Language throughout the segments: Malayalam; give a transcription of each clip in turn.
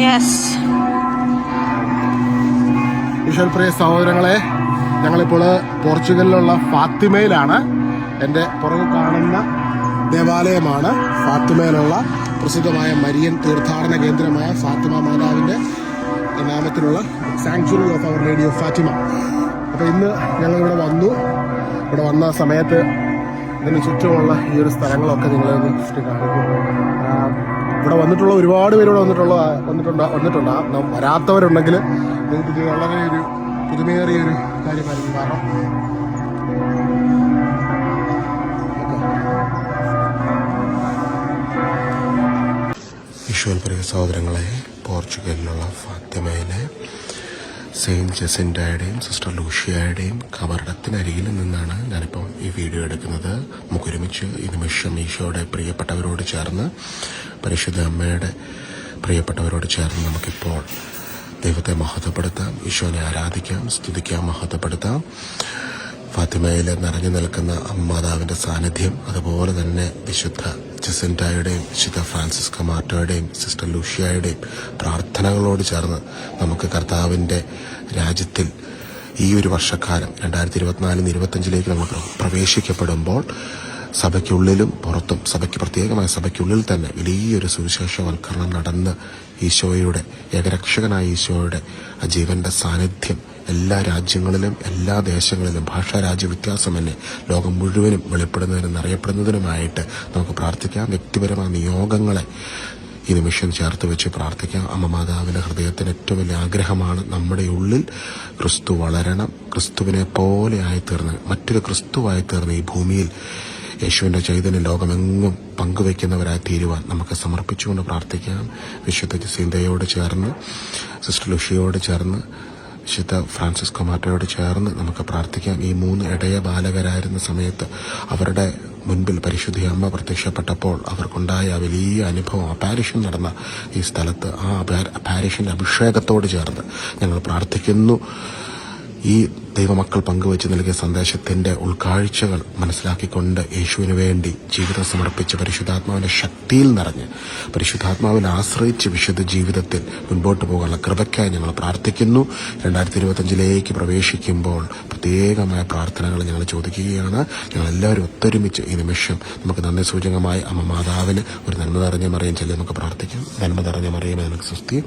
യെസ് സഹോദരങ്ങളെ ഞങ്ങളിപ്പോൾ പോർച്ചുഗലിലുള്ള ഫാത്തിമയിലാണ്. എന്റെ പുറകു കാണുന്ന ദേവാലയമാണ് ഫാത്തിമയിലുള്ള പ്രസിദ്ധമായ മരിയൻ തീർത്ഥാടന കേന്ദ്രമായ ഫാത്തിമ മാതാവിന്റെ നാമത്തിലുള്ള sanctuary of our lady of Fatima അപ്പോൾ ഇന്ന് ഞങ്ങൾ ഇവിടെ വന്നു. ഇവിടെ വന്ന സമയത്ത് ഇതിന് ചുറ്റുമുള്ള ഈ ഒരു സ്ഥലങ്ങളൊക്കെ നിങ്ങളെ ഒന്ന് ഇവിടെ വന്നിട്ടുള്ള ഒരുപാട് പേരോട് വന്നിട്ടുള്ള വന്നിട്ടുണ്ട് വന്നിട്ടുണ്ട്. വരാത്തവരുണ്ടെങ്കിൽ നിങ്ങൾക്ക് ഇത് വളരെ ഒരു പുതുമയേറിയ ഒരു കാര്യമായിരിക്കും. കാരണം വിഷ്വൽ പ്രിയ സഹോദരങ്ങളെ പോർച്ചുഗലിലുള്ള ഫാത്തിമയിലെ സെയിന്റ് ജെസിൻഡയുടെയും സിസ്റ്റർ ലൂഷ്യയുടെയും കബറിടത്തിനരികിൽ നിന്നാണ് ഞാനിപ്പോൾ ഈ വീഡിയോ എടുക്കുന്നത്. നമുക്കൊരുമിച്ച് ഈ നിമിഷം ഈശോയുടെ പ്രിയപ്പെട്ടവരോട് ചേർന്ന് പരിശുദ്ധ അമ്മയുടെ പ്രിയപ്പെട്ടവരോട് ചേർന്ന് നമുക്കിപ്പോൾ ദൈവത്തെ മഹത്വപ്പെടുത്താം ഈശോനെ ആരാധിക്കാം സ്തുതിക്കാം മഹത്വപ്പെടുത്താം. ഫാത്തിമയിൽ നിറഞ്ഞു നിൽക്കുന്ന അമ്മാതാവിന്റെ സാന്നിധ്യം അതുപോലെ തന്നെ വിശുദ്ധ ജസന്റായുടെയും വിശുദ്ധ ഫ്രാൻസിസ് കമാറ്റോയുടെയും സിസ്റ്റർ ലൂഷ്യയുടെയും പ്രാർത്ഥനകളോട് ചേർന്ന് നമുക്ക് കർത്താവിന്റെ രാജ്യത്തിൽ ഈ ഒരു വർഷക്കാലം രണ്ടായിരത്തി ഇരുപത്തിനാലിന് ഇരുപത്തഞ്ചിലേക്ക് നമ്മൾ പ്രവേശിക്കപ്പെടുമ്പോൾ സഭയ്ക്കുള്ളിലും പുറത്തും സഭയ്ക്ക് പ്രത്യേകമായ സഭയ്ക്കുള്ളിൽ തന്നെ വലിയൊരു സുവിശേഷവൽക്കരണം നടന്ന് ഈശോയുടെ ഏകരക്ഷകനായ ഈശോയുടെ ജീവന്റെ സാന്നിധ്യം എല്ലാ രാജ്യങ്ങളിലും എല്ലാ ദേശങ്ങളിലും ഭാഷാ രാജ്യ തന്നെ ലോകം മുഴുവനും വെളിപ്പെടുന്നതിനും അറിയപ്പെടുന്നതിനുമായിട്ട് നമുക്ക് പ്രാർത്ഥിക്കാം. വ്യക്തിപരമായ നിയോഗങ്ങളെ ഈ നിമിഷം ചേർത്ത് വെച്ച് പ്രാർത്ഥിക്കാം. അമ്മ മാതാവിന്റെ ഹൃദയത്തിന് ഏറ്റവും വലിയ ആഗ്രഹമാണ് നമ്മുടെ ഉള്ളിൽ ക്രിസ്തു വളരണം. ക്രിസ്തുവിനെ പോലെ ആയിത്തീർന്ന് മറ്റൊരു ക്രിസ്തുവായി തീർന്ന് ഈ ഭൂമിയിൽ യേശുവിന്റെ ചൈതന്യം ലോകമെങ്ങും പങ്കുവയ്ക്കുന്നവരായി തീരുവാൻ നമുക്ക് സമർപ്പിച്ചുകൊണ്ട് പ്രാർത്ഥിക്കാം. വിശുദ്ധ ചിന്തയോട് ചേർന്ന് സിസ്റ്റർ ലുഷിയോട് ചേർന്ന് വിശുദ്ധ ഫ്രാൻസിസ് കൊമാറ്റോയോട് ചേർന്ന് നമുക്ക് പ്രാർത്ഥിക്കാം. ഈ മൂന്ന് ഇടയ ബാലകരായിരുന്ന സമയത്ത് അവരുടെ മുൻപിൽ പരിശുദ്ധി അമ്മ പ്രത്യക്ഷപ്പെട്ടപ്പോൾ അവർക്കുണ്ടായ വലിയ അനുഭവം അപാരിഷൻ നടന്ന ഈ സ്ഥലത്ത്. ആ അപാരിഷന്റെ അഭിഷേകത്തോട് ചേർന്ന് ഞങ്ങൾ പ്രാർത്ഥിക്കുന്നു. ഈ ദൈവമക്കൾ പങ്കുവച്ച് നൽകിയ സന്ദേശത്തിന്റെ ഉൾക്കാഴ്ചകൾ മനസ്സിലാക്കിക്കൊണ്ട് യേശുവിന് വേണ്ടി ജീവിതം സമർപ്പിച്ച് പരിശുദ്ധാത്മാവിന്റെ ശക്തിയിൽ നിറഞ്ഞ് പരിശുദ്ധാത്മാവിനെ ആശ്രയിച്ച് വിശുദ്ധ ജീവിതത്തിൽ മുൻപോട്ട് പോകാനുള്ള കൃപയ്ക്കായി ഞങ്ങൾ പ്രാർത്ഥിക്കുന്നു. രണ്ടായിരത്തി ഇരുപത്തഞ്ചിലേക്ക് പ്രവേശിക്കുമ്പോൾ പ്രത്യേകമായ പ്രാർത്ഥനകൾ ഞങ്ങൾ ചോദിക്കുകയാണ്. ഞങ്ങൾ എല്ലാവരും ഒത്തൊരുമിച്ച് ഈ നിമിഷം നമുക്ക് നന്ദി സൂചകമായി അമ്മ മാതാവിന് ഒരു നന്മ നിറഞ്ഞ മറിയം ചെല്ലി നമുക്ക് പ്രാർത്ഥിക്കാം. നന്മ നിറഞ്ഞ മറിയമേ നമുക്ക് സ്വസ്തി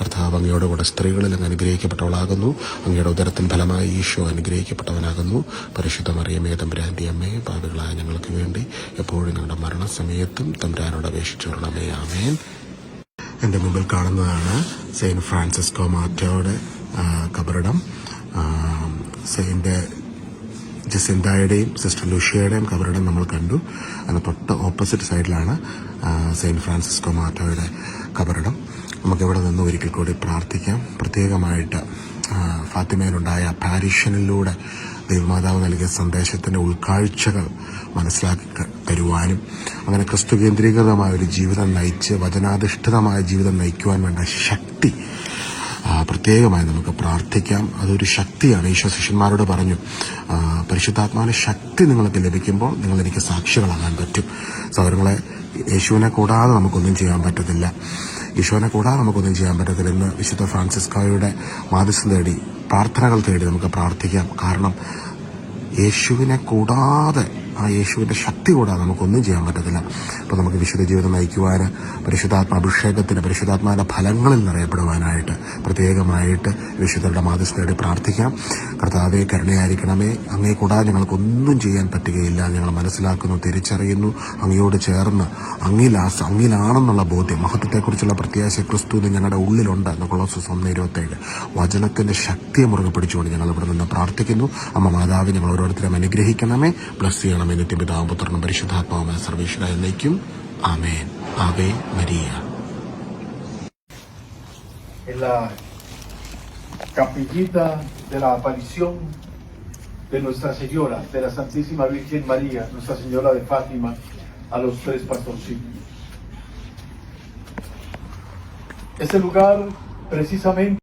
കർത്താവ് അങ്ങയോടുകൂടെ സ്ത്രീകളിൽ അങ്ങ് അനുഗ്രഹിക്കപ്പെട്ടവളാകുന്നു. അങ്ങയുടെ ഉദരത്തിൻ ഫലമായി അനുഗ്രഹിക്കപ്പെട്ടവനാകുന്നു. പരിശുദ്ധ മറിയമേ തമ്പുരാന്റെ അമ്മയെ പാപികളായ ഞങ്ങൾക്ക് വേണ്ടി എപ്പോഴും ഞങ്ങളുടെ മരണസമയത്തും തമ്പുരാനോട് അപേക്ഷിച്ചോളണമേ ആമേൻ. എന്റെ മുമ്പിൽ കാണുന്നതാണ് സെയിന്റ് ഫ്രാൻസിസ്കോ മാറ്റോയുടെ കബറിടം. സെയിന്റെ ജസിന്തായുടെയും സിസ്റ്റർ ലൂഷ്യയുടെയും കബറിടം നമ്മൾ കണ്ടു. അതിന് തൊട്ട് ഓപ്പോസിറ്റ് സൈഡിലാണ് സെയിന്റ് ഫ്രാൻസിസ്കോ മാറ്റോയുടെ കബറിടം. നമുക്കിവിടെ നിന്ന് ഒരിക്കൽ കൂടി പ്രാർത്ഥിക്കാം. പ്രത്യേകമായിട്ട് ഫാത്തിമയിലുണ്ടായ പാരീഷനിലൂടെ ദൈവമാതാവ് നൽകിയ സന്ദേശത്തിന്റെ ഉൾക്കാഴ്ചകൾ മനസ്സിലാക്കി തരുവാനും അങ്ങനെ ക്രിസ്തു കേന്ദ്രീകൃതമായ ഒരു ജീവിതം നയിച്ച് വചനാധിഷ്ഠിതമായ ജീവിതം നയിക്കുവാൻ വേണ്ട ശക്തി പ്രത്യേകമായി നമുക്ക് പ്രാർത്ഥിക്കാം. അതൊരു ശക്തിയാണ്. ഈശോ ശിഷ്യന്മാരോട് പറഞ്ഞു ആ, പരിശുദ്ധാത്മാവിന്റെ ശക്തി നിങ്ങൾക്ക് ലഭിക്കുമ്പോൾ നിങ്ങൾ എനിക്ക് സാക്ഷികളാകാൻ പറ്റും. സൗരങ്ങളെ യേശുവിനെ കൂടാതെ നമുക്കൊന്നും ചെയ്യാൻ പറ്റത്തില്ല. ഈശോനെ കൂടാതെ നമുക്കൊന്നും ചെയ്യാൻ പറ്റത്തില്ല. ഇന്ന് വിശുദ്ധ ഫ്രാൻസിസ്കോയുടെ മാതൃസ് തേടി പ്രാർത്ഥനകൾ തേടി നമുക്ക് പ്രാർത്ഥിക്കാം. കാരണം യേശുവിനെ കൂടാതെ ആ യേശുവിന്റെ ശക്തി കൂടാതെ നമുക്കൊന്നും ചെയ്യാൻ പറ്റത്തില്ല. അപ്പോൾ നമുക്ക് വിശുദ്ധ ജീവിതം നയിക്കുവാൻ പരിശുദ്ധാത്മ അഭിഷേകത്തിന് പരിശുദ്ധാത്മാവിന്റെ ഫലങ്ങളിൽ നിറയപ്പെടുവാനായിട്ട് പ്രത്യേകമായിട്ട് വിശുദ്ധരുടെ മാധ്യസ്ഥ തേടി പ്രാർത്ഥിക്കാം. കർത്താവെ കരുണയായിരിക്കണമേ. അങ്ങേ കൂടാതെ ഞങ്ങൾക്കൊന്നും ചെയ്യാൻ പറ്റുകയില്ല. ഞങ്ങൾ മനസ്സിലാക്കുന്നു തിരിച്ചറിയുന്നു അങ്ങയോട് ചേർന്ന് അങ്ങിൽ ആസ് അങ്ങിലാണെന്നുള്ള ബോധ്യം മഹത്വത്തെക്കുറിച്ചുള്ള പ്രത്യാശ ക്രിസ്തു ഞങ്ങളുടെ ഉള്ളിലുണ്ട് എന്ന കൊളോസസ് ഒന്ന് ഇരുപത്തേഴ്. വചനത്തിന്റെ ശക്തിയെ മുറുകെ പിടിച്ചുകൊണ്ട് ഞങ്ങൾ ഇവിടെ നിന്ന് പ്രാർത്ഥിക്കുന്നു. അമ്മ മാതാവ് ഞങ്ങൾ ഓരോരുത്തരും അനുഗ്രഹിക്കണമേ. ബ്ലസ് ചെയ്യണമേ. നിത്യം പിതാവും പുത്രനും പരിശുദ്ധാത്മാവുമായ സർവേശ്വര എന്നേക്കും ആമേൻ ആവേ മരിയ en la capillita de la aparición de Nuestra Señora, de la Santísima Virgen María, Nuestra Señora de Fátima, a los tres pastorcitos. Este lugar precisamente